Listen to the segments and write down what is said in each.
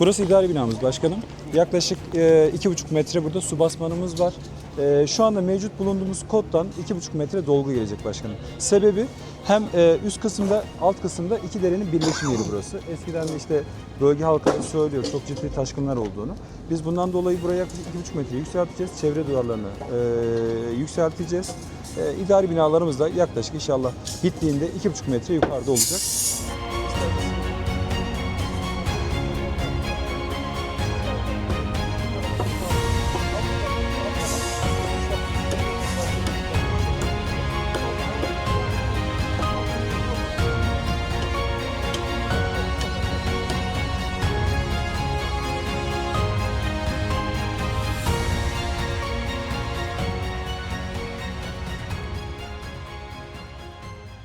Burası idari binamız başkanım. Yaklaşık e, iki buçuk metre burada su basmanımız var. E, şu anda mevcut bulunduğumuz koddan iki buçuk metre dolgu gelecek başkanım. Sebebi hem e, üst kısımda alt kısımda iki derenin birleşim yeri burası. Eskiden de işte bölge halkları söylüyor çok ciddi taşkınlar olduğunu. Biz bundan dolayı buraya yaklaşık iki buçuk metre yükselteceğiz. Çevre duvarlarını e, yükselteceğiz. E, idari binalarımız da yaklaşık inşallah bittiğinde iki buçuk metre yukarıda olacak.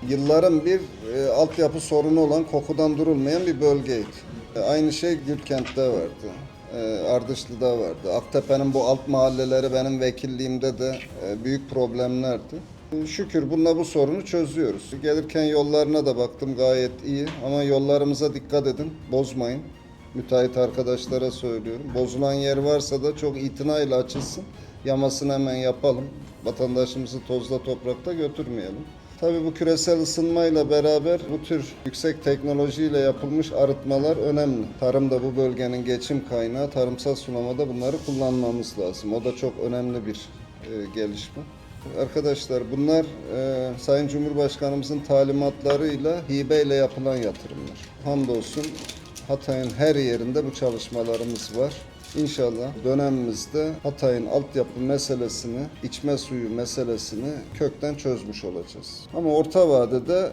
Yılların bir e, altyapı sorunu olan kokudan durulmayan bir bölgeydi. E, aynı şey Gülkent'te vardı. E, Ardışlı'da vardı. Aktepe'nin bu alt mahalleleri benim vekilliğimde de e, büyük problemlerdi. E, Şükür bununla bu sorunu çözüyoruz. Gelirken yollarına da baktım gayet iyi ama yollarımıza dikkat edin, bozmayın. Müteahhit arkadaşlara söylüyorum. Bozulan yer varsa da çok itinayla açılsın. Yamasını hemen yapalım. Vatandaşımızı tozla toprakta götürmeyelim. Tabii bu küresel ısınmayla beraber bu tür yüksek teknolojiyle yapılmış arıtmalar önemli. Tarım da bu bölgenin geçim kaynağı. Tarımsal sulamada bunları kullanmamız lazım. O da çok önemli bir e, gelişme. Arkadaşlar bunlar e, Sayın Cumhurbaşkanımızın talimatlarıyla hibeyle yapılan yatırımlar. Hamdolsun Hatay'ın her yerinde bu çalışmalarımız var. İnşallah dönemimizde Hatay'ın altyapı meselesini, içme suyu meselesini kökten çözmüş olacağız. Ama orta vadede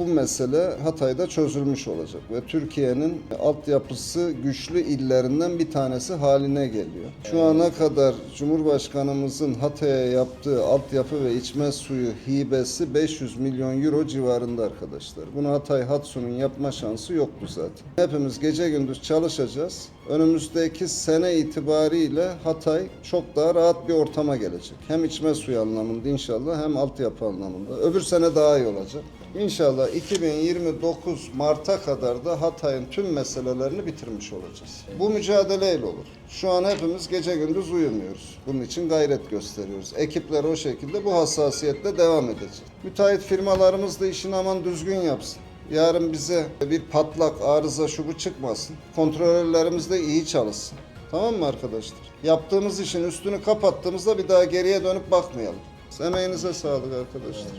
bu mesele Hatay'da çözülmüş olacak ve Türkiye'nin altyapısı güçlü illerinden bir tanesi haline geliyor. Şu ana kadar Cumhurbaşkanımızın Hatay'a yaptığı altyapı ve içme suyu hibesi 500 milyon euro civarında arkadaşlar. Bunu Hatay Hatsu'nun yapma şansı yoktu zaten. Hepimiz gece gündüz çalışacağız. Önümüzdeki sene itibariyle Hatay çok daha rahat bir ortama gelecek. Hem içme suyu anlamında inşallah hem altyapı anlamında. Öbür sene daha iyi olacak. İnşallah 2029 Mart'a kadar da Hatay'ın tüm meselelerini bitirmiş olacağız. Bu mücadeleyle olur. Şu an hepimiz gece gündüz uyumuyoruz. Bunun için gayret gösteriyoruz. Ekipler o şekilde bu hassasiyetle devam edecek. Müteahhit firmalarımız da işini aman düzgün yapsın. Yarın bize bir patlak, arıza, şu bu çıkmasın. Kontrolörlerimiz de iyi çalışsın. Tamam mı arkadaşlar? Yaptığımız işin üstünü kapattığımızda bir daha geriye dönüp bakmayalım. Emeğinize sağlık arkadaşlar.